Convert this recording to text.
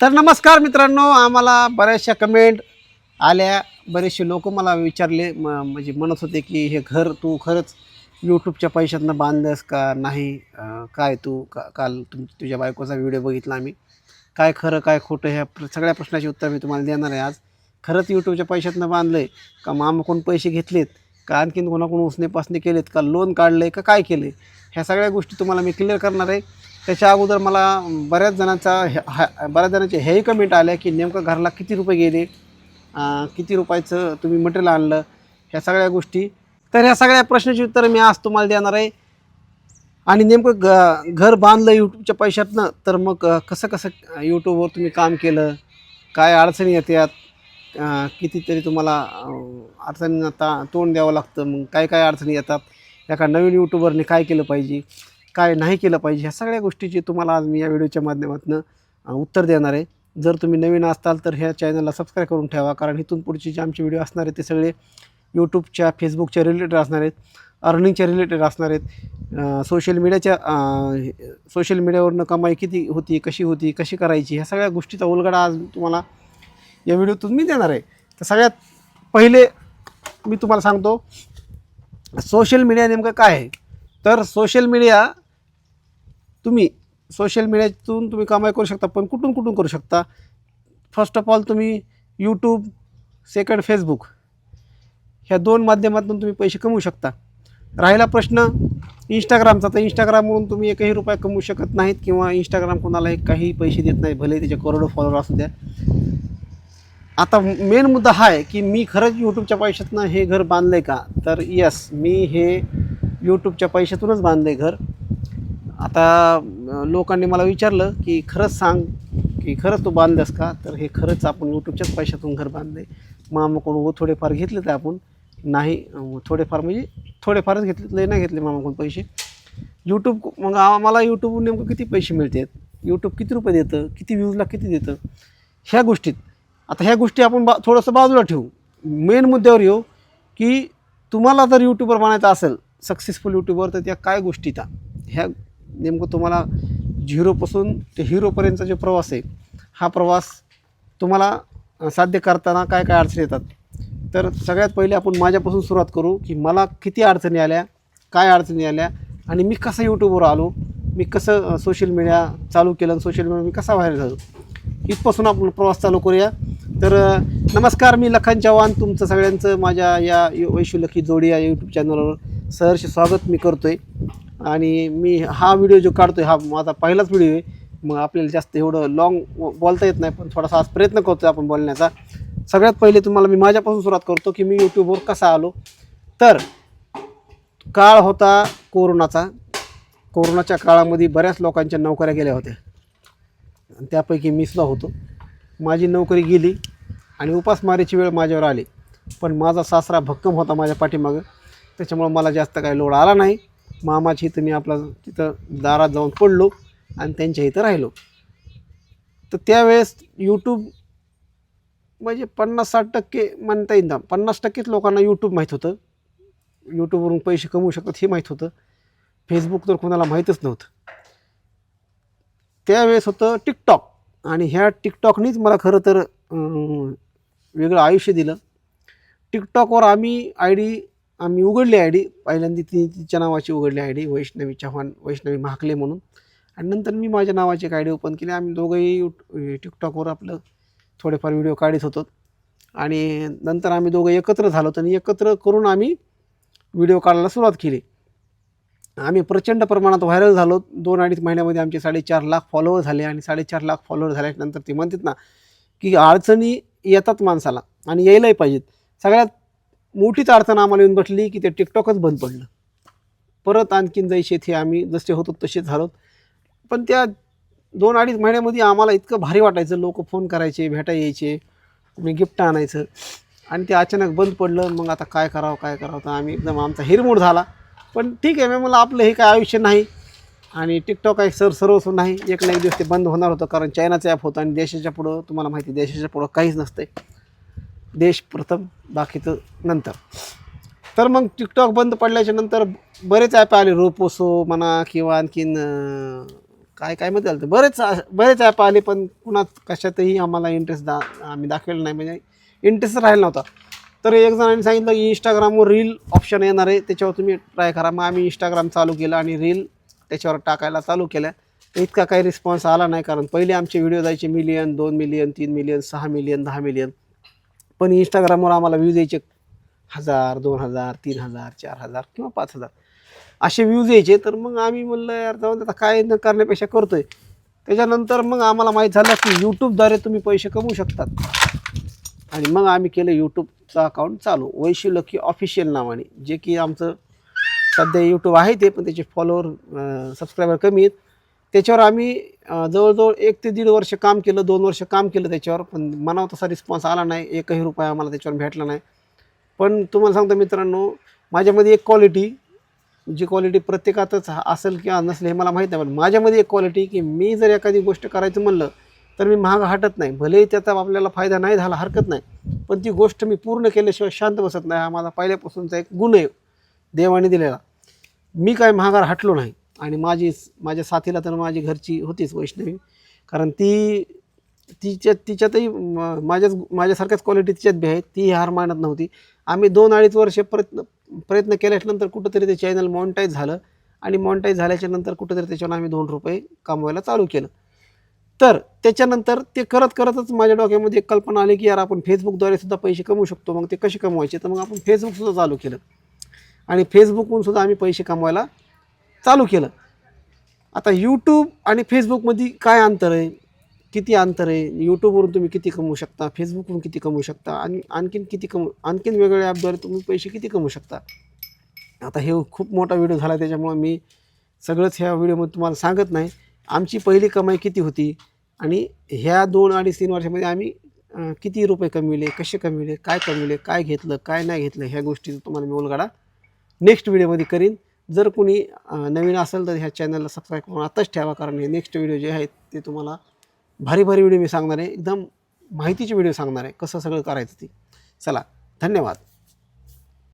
तर नमस्कार मित्रांनो आम्हाला बऱ्याचशा कमेंट आल्या. बरेचसे लोक मला विचारले म म्हणजे म्हणत होते की हे घर तू खरंच यूट्यूबच्या पैशातनं बांधलंस का नाही? काय तू का काल तुम तुझ्या बायकोचा व्हिडिओ बघितला आम्ही. काय खरं काय खोटं ह्या प्र सगळ्या प्रश्नाचे उत्तर मी तुम्हाला देणार आहे आज. खरंच यूट्यूबच्या पैशातनं बांधलं आहे का मामा कोण पैसे घेतलेत? का आणखीन कोणाकडून उसने पासने केलेत? का लोन काढलं आहे का काय केलं आहे ह्या सगळ्या गोष्टी तुम्हाला मी क्लिअर करणार आहे. त्याच्या अगोदर मला बऱ्याच जणांचा ह्या- हा- बऱ्याच जणांचे हेही कमेंट आल्या की नेमकं घरला किती रुपये गेले? किती रुपयाचं तुम्ही मटेरियल आणलं? ह्या सगळ्या गोष्टी. तर ह्या सगळ्या प्रश्नाची उत्तरं मी आज तुम्हाला देणार आहे. आणि नेमकं ग घर बांधलं यूट्यूबच्या पैशातनं तर मग कसं कसं यूट्यूबवर तुम्ही काम केलं? काय अडचणी येतात? कितीतरी तुम्हाला अडचणींना ता तोंड द्यावं लागतं. मग काय काय अडचणी येतात? एका नवीन यूट्यूबरने काय केलं पाहिजे? काय नाही केलं पाहिजे ह्या सगळ्या गोष्टीची तुम्हाला आज मी या व्हिडिओच्या माध्यमातून उत्तर देणार आहे. जर तुम्ही नवीन असाल तर ह्या चॅनलला सबस्क्राईब करून ठेवा कारण इथून पुढचे जे आमचे व्हिडिओ असणार आहेत ते सगळे यूट्यूबच्या फेसबुकच्या रिलेटेड असणार आहेत अर्निंगच्या रिलेटेड असणार आहेत सोशल मीडियाच्या सोशल मीडियावरनं कमाई किती होती कशी होती कशी करायची ह्या सगळ्या गोष्टीचा उलगडा आज तुम्हाला या व्हिडिओतून मी देणार आहे. तर सगळ्यात पहिले मी तुम्हाला सांगतो सोशल मीडिया नेमकं काय आहे? तर सोशल मीडिया तुम्ही सोशल मीडियातून तुम्ही कमाई करू शकता पण कुठून कुठून करू शकता? फर्स्ट ऑफ ऑल तुम्ही यूट्यूब सेकंड फेसबुक ह्या दोन माध्यमातून तुम्ही पैसे कमवू शकता. राहिला प्रश्न इंस्टाग्रामचा तर इंस्टाग्रामवरून तुम्ही एकही रुपया कमवू शकत नाहीत किंवा इंस्टाग्राम कोणालाही काही पैसे देत नाही भले त्याचे करोडो फॉलोअर असू द्या. आता मेन मुद्दा हा आहे की मी खरंच यूट्यूबच्या पैशातनं हे घर बांधलं आहे का? तर यस मी हे यूट्यूबच्या पैशातूनच बांधलं आहे घर. आता लोकांनी मला विचारलं की खरंच सांग की खरंच तू बांधलंस का? तर हे खरंच आपण यूट्यूबच्याच पैशातून घर बांधले मामाकडून व थोडेफार घेतले ते आपण. नाही थोडेफार म्हणजे थोडेफारच घेतले लय नाही घेतले मामाकडून पैसे. यूट्यूब मग आम्हाला यूट्यूबवरून नेमकं किती पैसे मिळतात? यूट्यूब किती रुपये देतं? किती व्ह्यूजला किती देतं? ह्या गोष्टीत. आता ह्या गोष्टी आपण बा थोडंसं बाजूला ठेवू. मेन मुद्द्यावर येऊ की तुम्हाला जर यूट्यूबर बनायचं असेल सक्सेसफुल यूट्यूबर तर त्या काय गोष्टी त्या? ह्या नेमकं तुम्हाला झिरोपासून ते हिरोपर्यंतचा जो प्रवास आहे हा प्रवास तुम्हाला साध्य करताना काय काय अडचणी येतात? तर सगळ्यात पहिले आपण माझ्यापासून सुरुवात करू की मला किती अडचणी आल्या काय अडचणी आल्या आणि मी कसं यूट्यूबवर आलो मी कसं सोशल मीडिया चालू केलं सोशल मीडिया मी कसा व्हायरल झालो? इथपासून आपण प्रवास चालू करूया. तर नमस्कार मी लखन चव्हाण तुमचं सगळ्यांचं माझ्या या वैशुलखी जोडी या यूट्यूब चॅनलवर सहर्ष स्वागत मी करतो आहे आणि मी हा व्हिडिओ जो काढतो आहे हा माझा पहिलाच व्हिडिओ आहे. मग आपल्याला जास्त एवढं लॉंग बोलता येत नाही पण थोडासा आज प्रयत्न करतो आपण बोलण्याचा. सगळ्यात पहिले तुम्हाला मी माझ्यापासून सुरुवात करतो की मी यूट्यूबवर कसा आलो. तर काळ होता कोरोनाचा. कोरोनाच्या काळामध्ये बऱ्याच लोकांच्या नोकऱ्या गेल्या होत्या. आणि त्यापैकी मिसला होतो. माझी नोकरी गेली आणि उपासमारीची वेळ माझ्यावर आली. पण माझा सासरा भक्कम होता माझ्या पाठीमागं. त्याच्यामुळं मला जास्त काही लोड आला नाही. मामाच्या इथं मी आपला तिथं दारात जाऊन पडलो आणि त्यांच्या इथं राहिलो. तर त्यावेळेस यूट्यूब म्हणजे पन्नास साठ टक्के म्हणता येईल ना पन्नास टक्केच लोकांना यूट्यूब माहीत होतं. यूट्यूबवरून पैसे कमवू शकतात हे माहीत होतं. फेसबुक तर कोणाला माहीतच नव्हतं. त्यावेळेस होतं टिकटॉक आणि ह्या टिकटॉकनीच मला खरं तर वेगळं आयुष्य दिलं. टिकटॉकवर आम्ही आय डी आम्ही उघडली आय डी. पहिल्यांदा ती तिच्या नावाची उघडली आय डी वैष्णवी चव्हाण वैष्णवी महाकले म्हणून. आणि नंतर मी माझ्या नावाची एक आय डी ओपन केली. आम्ही दोघंही यू टिकटॉकवर आपलं थोडेफार व्हिडिओ काढत होतो. आणि नंतर आम्ही दोघं एकत्र झालो आणि एकत्र करून आम्ही व्हिडिओ काढायला सुरुवात केली. आम्ही प्रचंड प्रमाणात व्हायरल झालो. दोन अडीच महिन्यामध्ये आमचे साडेचार लाख फॉलोअर झाले आणि साडेचार लाख फॉलोअर झाल्यानंतर ते म्हणतात ना की अडचणी येतात माणसाला आणि यायलाही पाहिजेत. सगळ्यात मोठीच अडचण आम्हाला येऊन बसली की ते टिकटॉकच बंद पडलं. परत आणखीन जैसे ते आम्ही जसे होतो तसेच झालो. पण त्या दोन अडीच महिन्यामध्ये आम्हाला इतकं भारी वाटायचं. लोक फोन करायचे भेटा यायचे कुणी गिफ्ट आणायचं. आणि ते अचानक बंद पडलं. मग आता काय करावं काय करावं? तर आम्ही एकदम आमचा हिरमोड झाला. पण ठीक आहे मग मला आपलं हे काय आयुष्य नाही. आणि टिकटॉक एक सर सर्वस्व नाही. एक ना एक दिवस ते बंद होणार होतं. कारण चायनाचं ॲप होतं आणि देशाच्या पुढं तुम्हाला माहिती देशाच्या पुढं काहीच नसतंय. देश प्रथम बाकीचं नंतर. तर मग टिकटॉक बंद पडल्याच्या नंतर बरेच ॲप आले. रोपोसो म्हणा किंवा आणखीन काय काय मध्ये झालं बरेच बरेच ॲप आले पण कुणात कशातही आम्हाला इंटरेस्ट दा आम्ही दाखवलेला नाही. म्हणजे इंटरेस्ट राहिला नव्हता. तर एक जणांनी सांगितलं की इंस्टाग्रामवर रील ऑप्शन येणार आहे. त्याच्यावर तुम्ही ट्राय करा. मग आम्ही इंस्टाग्राम चालू केलं आणि रील त्याच्यावर टाकायला चालू केल्या तर इतका काही रिस्पॉन्स आला नाही. कारण पहिले आमचे व्हिडिओ जायचे मिलियन दोन मिलियन तीन मिलियन सहा मिलियन दहा मिलियन पण इंस्टाग्रामवर आम्हाला व्ह्यूज यायचे हजार दोन हजार तीन हजार चार हजार किंवा पाच हजार. असे व्ह्यूज यायचे तर मग आम्ही म्हणलं यार जाऊन त्याचा आता काय न करण्यापेक्षा करतोय. त्याच्यानंतर मग आम्हाला माहीत झालं की यूट्यूबद्वारे तुम्ही पैसे कमवू शकतात. आणि मग आम्ही केलं यूट्यूबचं अकाउंट चालू. वैशी लकी ऑफिशियल नावाने जे की आमचं सध्या यूट्यूब आहे ते पण त्याचे फॉलोअर सबस्क्रायबर कमी आहेत. त्याच्यावर आम्ही जवळजवळ एक ते दीड वर्ष काम केलं दोन वर्ष काम केलं त्याच्यावर पण मनावर तसा रिस्पॉन्स आला नाही. एकही रुपया आम्हाला त्याच्यावर भेटला नाही. पण तुम्हाला सांगतो मित्रांनो माझ्यामध्ये एक क्वालिटी जी क्वालिटी प्रत्येकातच हा- असेल किंवा नसेल हे मला माहीत नाही पण माझ्यामध्ये एक क्वालिटी की मी जर एखादी गोष्ट करायचं म्हणलं तर मी महाग हटत नाही. भलेही त्याचा आपल्याला फायदा नाही झाला हरकत नाही. पण ती गोष्ट मी पूर्ण केल्याशिवाय शांत बसत नाही. हा माझा पहिल्यापासूनचा एक गुण आहे देवाने दिलेला. मी काय महागार हटलो नाही. आणि माझी माझ्या साथीला तर माझी घरची होतीच वैष्णवी. कारण ती तिच्या तिच्यातही म- माझ्याच माझ्यासारख्याच क्वालिटी तिच्यात बी आहे. ती हार मानत नव्हती. आम्ही दोन अडीच वर्ष प्रयत्न प्रयत्न केल्याच्यानंतर कुठंतरी ते चॅनल मॉनिटाईज झालं. आणि मॉनिटाईज झाल्याच्यानंतर कुठंतरी त्याच्यावर आम्ही दोन रुपये कमवायला चालू केलं. तर त्याच्यानंतर ते करत करतच माझ्या डोक्यामध्ये एक कल्पना आली की यार आपण फेसबुकद्वारे सुद्धा पैसे कमवू शकतो. मग ते कसे कमवायचे? तर मग आपण फेसबुकसुद्धा चालू केलं. आणि फेसबुकहून सुद्धा आम्ही पैसे कमवायला चालू केलं. आता यूट्यूब आणि फेसबुकमध्ये काय अंतर आहे? किती अंतर आहे? यूट्यूबवरून तुम्ही किती कमवू शकता? फेसबुकवरून किती कमवू शकता? आणि आणखीन किती कमवू आणखीन वेगवेगळ्या ॲपद्वारे तुम्ही पैसे किती कमवू शकता? आता हे खूप मोठा व्हिडिओ झाला त्याच्यामुळं मी सगळंच ह्या व्हिडिओमध्ये तुम्हाला सांगत नाही. आमची पहिली कमाई किती होती? आणि ह्या दोन अडीच तीन वर्षामध्ये आम्ही किती रुपये कमविले? कसे कमविले? काय कमविले? काय घेतलं? काय नाही घेतलं? ह्या गोष्टीचा तुम्हाला मी उलगाडा नेक्स्ट व्हिडिओमध्ये करीन. जर कोणी नवीन असेल तर ह्या चॅनलला सबस्क्राईब करून आताच ठेवा कारण हे नेक्स्ट व्हिडिओ जे आहेत ते तुम्हाला भारी भारी व्हिडिओ मी सांगणार आहे. एकदम माहितीचे व्हिडिओ सांगणार आहे कसं सगळं करायचं ते. चला धन्यवाद.